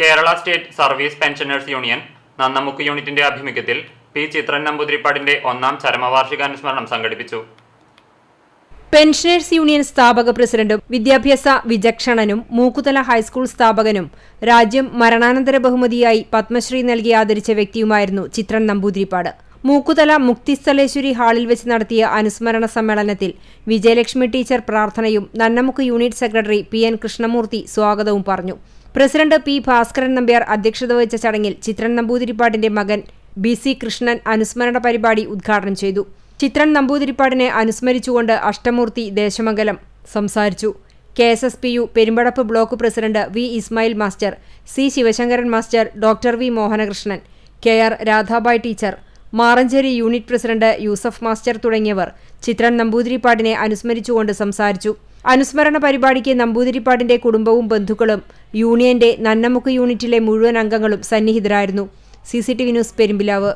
Kerala state service pensioners union Nannamukku യൂണിറ്റിന്റെ ആഭിമുഖ്യത്തിൽ P Chithran നമ്പൂതിരിപ്പാടിന്റെ ഒന്നാം ചരമവാർഷികാനുസ്മരണം സംഘടിപ്പിച്ചു. പെൻഷനേഴ്സ് യൂണിയൻ സ്ഥാപക പ്രസിഡന്റും വിദ്യാഭ്യാസ വിചക്ഷണനും മൂക്കുതല ഹൈസ്കൂൾ സ്ഥാപകനും രാജ്യം മരണാനന്തര ബഹുമതിയായി പത്മശ്രീ നൽകി ആദരിച്ച വ്യക്തിയുമായിരുന്നു ചിത്രൻ നമ്പൂതിരിപ്പാട്. മൂക്കുതല മുക്തിസ്ഥലേശ്വരി ഹാളിൽ വെച്ച് നടത്തിയ അനുസ്മരണ സമ്മേളനത്തിൽ വിജയലക്ഷ്മി ടീച്ചർ പ്രാർത്ഥനയും Nannamukku unit secretary P N Krishnamoorthy സ്വാഗതവും പറഞ്ഞു. പ്രസിഡന്റ് പി ഭാസ്കരൻ നമ്പ്യാർ അധ്യക്ഷത വഹിച്ച ചടങ്ങിൽ ചിത്രൻ നമ്പൂതിരിപ്പാടിന്റെ മകൻ ബി സി കൃഷ്ണൻ അനുസ്മരണ പരിപാടി ഉദ്ഘാടനം ചെയ്തു. ചിത്രൻ നമ്പൂതിരിപ്പാടിനെ അനുസ്മരിച്ചുകൊണ്ട് അഷ്ടമൂർത്തി ദേശമംഗലം സംസാരിച്ചു. K S S P U Perumpadappu block president V Ismail master C Sivasankaran master doctor V Mohanakrishnan K R Radhabai teacher Maranchery unit president Yusuf master തുടങ്ങിയവർ ചിത്രൻ നമ്പൂതിരിപ്പാടിനെ അനുസ്മരിച്ചുകൊണ്ട് സംസാരിച്ചു. അനുസ്മരണ പരിപാടിക്ക് നമ്പൂതിരിപ്പാടിന്റെ കുടുംബവും ബന്ധുക്കളും യൂണിയന്റെ നന്നമുക്ക് യൂണിറ്റിലെ മുഴുവൻ അംഗങ്ങളും സന്നിഹിതരായിരുന്നു. C news Perumbilavu.